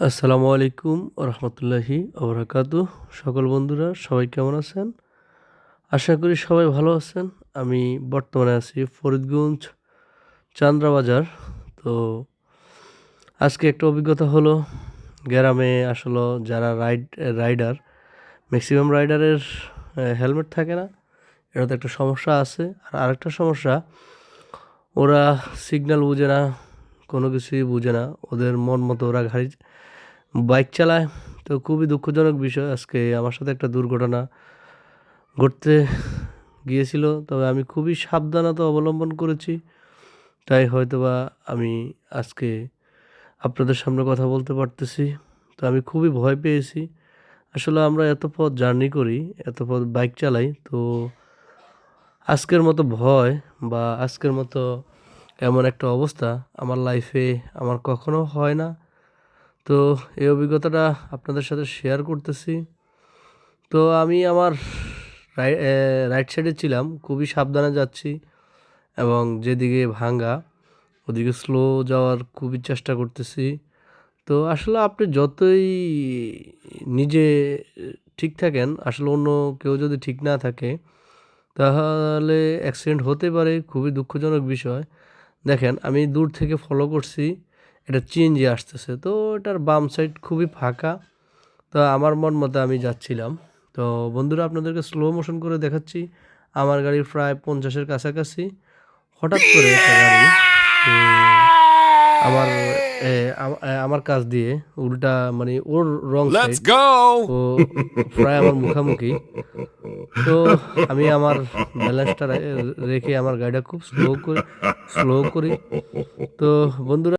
আসসালামু আলাইকুম রহমতুল্লাহি ওবরাকাতু সকল বন্ধুরা, সবাই কেমন আছেন? আশা করি সবাই ভালো আছেন। আমি বর্তমানে আছি ফরিদগঞ্জ চান্দ্রাবাজার। তো আজকে একটা অভিজ্ঞতা হলো, গ্রামে আসলে যারা রাইড, রাইডার ম্যাক্সিমাম রাইডারের হেলমেট থাকে না এটা তো একটা সমস্যা আছে। আর আরেকটা সমস্যা, ওরা সিগন্যাল বুঝে না কোনো কিছুই বুঝে না। ওদের মন মতো ওরা গাড়ি বাইক চালায়। তো খুবই দুঃখজনক বিষয় আজকে আমার সাথে একটা দুর্ঘটনা ঘটতে গিয়েছিল। তবে আমি খুবই সাবধানতা অবলম্বন করেছি। তাই হয়তোবা আমি আজকে আপনাদের সামনে কথা বলতে পারতেছি। তো আমি খুবই ভয় পেয়েছি। আসলে আমরা এত পথ জার্নি করি, এত পথ বাইক চালাই। তো আজকের মতো ভয় বা আজকের মতো এমন একটা অবস্থা আমার লাইফে আমার কখনো হয় না। তো এই অভিজ্ঞতাটা আপনাদের সাথে শেয়ার করতেছি। তো আমি আমার রাইট সাইডে ছিলাম, খুবই সাবধানে যাচ্ছি এবং যেদিকে ভাঙ্গা, ওদিকে স্লো যাওয়ার খুবই চেষ্টা করতেছি। তো আসলে আপনি যতই নিজে ঠিক থাকেন, আসলে অন্য কেউ যদি ঠিক না থাকে, তাহলে অ্যাক্সিডেন্ট হতে পারে, খুবই দুঃখজনক বিষয়। দেখেন, আমি দূর থেকে ফলো করছি এটা চেঞ্জে আসতেছে। তো এটার বাম সাইড খুবই ফাঁকা। তো আমার মন মতো আমি যাচ্ছিলাম। তো বন্ধুরা, আপনাদেরকে স্লো মোশন করে দেখাচ্ছি। আমার গাড়ি প্রায় পঞ্চাশের কাছাকাছি। হঠাৎ করে একটা গাড়ি আমার আমার কাজ দিয়ে উল্টা মানে ওর রং ও প্রায় আমার মুখামুখি। তো আমি আমার ব্যালেন্সটা রেখে আমার গাড়িটা খুব স্লো করে স্লো করি। তো বন্ধুরা